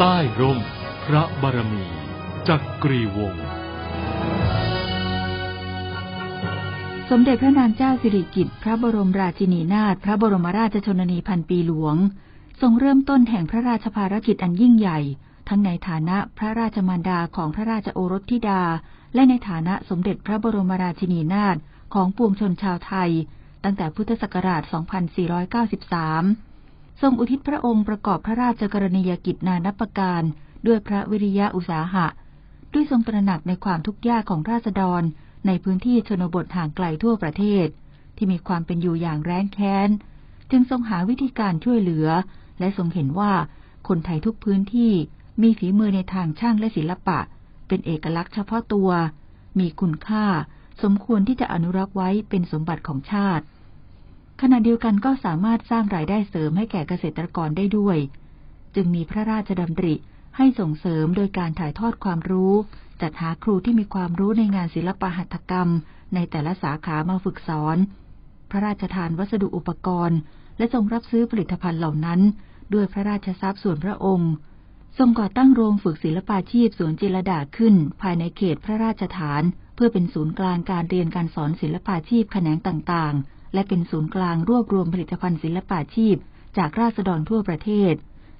ใต้ร่ม พระบารมี จักกรีวงศ์สมเด็จพระนางเจ้าสิริกิติ์พระบรมราชินีนาถพระบรมราชชนนีพันปีหลวง ทรงเริ่มต้นแห่งพระราชภารกิจอันยิ่งใหญ่ ทั้งในฐานะพระราชมารดาของพระราชโอรสธิดา และในฐานะสมเด็จพระบรมราชินีนาถของปวงชนชาวไทย ตั้งแต่พุทธศักราช 2493 ทรงอุทิศพระองค์ประกอบพระราชกรณียกิจนานับประการ ด้วยพระวิริยะอุตสาหะ ด้วยทรงตระหนักในความทุกข์ยากของราษฎร ในพื้นที่ชนบทห่างไกลทั่วประเทศ ที่มีความเป็นอยู่อย่างแร้นแค้น จึงทรงหาวิธีการช่วยเหลือ และทรงเห็นว่าคนไทยทุกพื้นที่มีฝีมือในทางช่างและศิลปะ เป็นเอกลักษณ์เฉพาะตัว มีคุณค่า สมควรที่จะอนุรักษ์ไว้เป็นสมบัติของชาติ ขณะเดียวกันก็สามารถสร้างรายได้เสริมให้แก่เกษตรกรได้ด้วย จึงมีพระราชดำริให้ส่งเสริมโดยการถ่ายทอดความรู้ จัดหาครูที่มีความรู้ในงานศิลปหัตถกรรม ในแต่ละสาขามาฝึกสอน พระราชทานวัสดุอุปกรณ์ และทรงรับซื้อผลิตภัณฑ์เหล่านั้น ด้วยพระราชทรัพย์ส่วนพระองค์ ทรงก่อตั้งโรงฝึกศิลปาชีพสวนจิรดาขึ้น ภายในเขตพระราชฐาน เพื่อเป็นศูนย์กลางการเรียนการสอนศิลปาชีพแขนงต่างๆ และเป็นศูนย์กลางรวบรวมผลิตภัณฑ์ศิลปาชีพ จากราษฎรทั่วประเทศ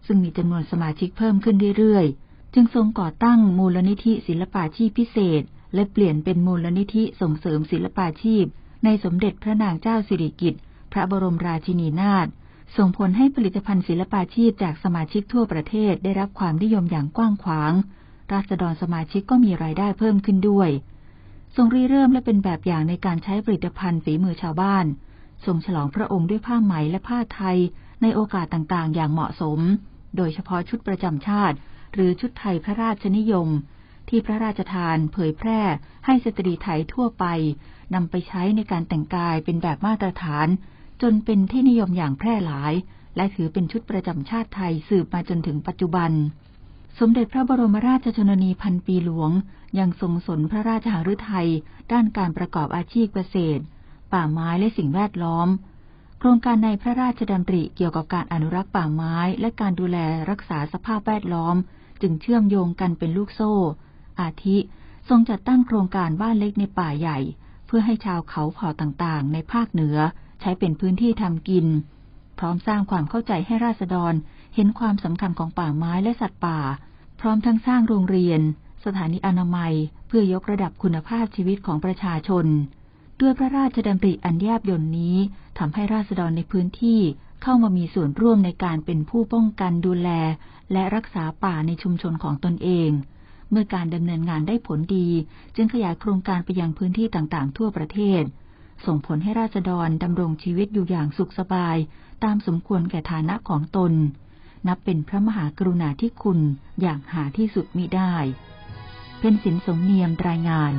ซึ่งมีจำนวนสมาชิกเพิ่มขึ้นเรื่อยๆ จึงทรงก่อตั้งมูลนิธิศิลปาชีพพิเศษ และเปลี่ยนเป็นมูลนิธิส่งเสริมศิลปาชีพ ในสมเด็จพระนางเจ้าสิริกิติ์พระบรมราชินีนาถส่งผลให้ผลิตภัณฑ์ศิลปาชีพจากสมาชิกทั่วประเทศได้รับความนิยมอย่างกว้างขวาง ราษฎรสมาชิกก็มีรายได้เพิ่มขึ้นด้วย ทรงริเริ่มและเป็นแบบอย่างในการใช้ผลิตภัณฑ์ฝีมือชาวบ้าน ทรงฉลองพระองค์ด้วยผ้าไหมและผ้าไทย ในโอกาสต่างๆ อย่างเหมาะสม โดยเฉพาะชุดประจำชาติ หรือชุดไทยพระราชนิยม ที่พระราชทานเผยแพร่ ให้สตรีไทยทั่วไปนำไปใช้ในการแต่งกายเป็นแบบมาตรฐาน จนเป็นที่นิยมอย่างแพร่หลาย และถือเป็นชุดประจำชาติไทยสืบมาจนถึงปัจจุบัน สมเด็จพระบรมราชชนนีพันปีหลวง ยังทรงสนพระราชหฤทัยด้านการประกอบอาชีพเกษตร ป่าไม้และสิ่งแวดล้อม โครงการในพระราชดำริเกี่ยวกับการอนุรักษ์ป่าไม้และการดูแลรักษาสภาพแวดล้อม จึงเชื่อมโยงกันเป็นลูกโซ่ อาทิ ทรงจัดตั้งโครงการบ้านเล็กในป่าใหญ่ เพื่อให้ชาวเขาเผ่าต่างๆ ในภาคเหนือใช้เป็นพื้นที่ทำกิน พร้อมสร้างความเข้าใจให้ราษฎร เห็นความสำคัญของป่าไม้และสัตว์ป่า พร้อมทั้งสร้างโรงเรียน สถานีอนามัย เพื่อยกระดับคุณภาพชีวิตของประชาชน ด้วยพระราชดำริอันแยบยลนี้ทำให้ราษฎรในพื้นที่เข้ามามีส่วนร่วมในการเป็นผู้ป้องกันดูแล และรักษาป่าในชุมชนของตนเอง เมื่อการดำเนินงานได้ผลดี จึงขยายโครงการไปยังพื้นที่ต่างๆ ทั่วประเทศ ส่งผลให้ราษฎรดำรงชีวิตอยู่อย่างสุขสบาย ตามสมควรแก่ฐานะของตน นับเป็นพระมหากรุณาธิคุณอย่างหาที่สุดมิได้เป็นสินสมเนียมรายงาน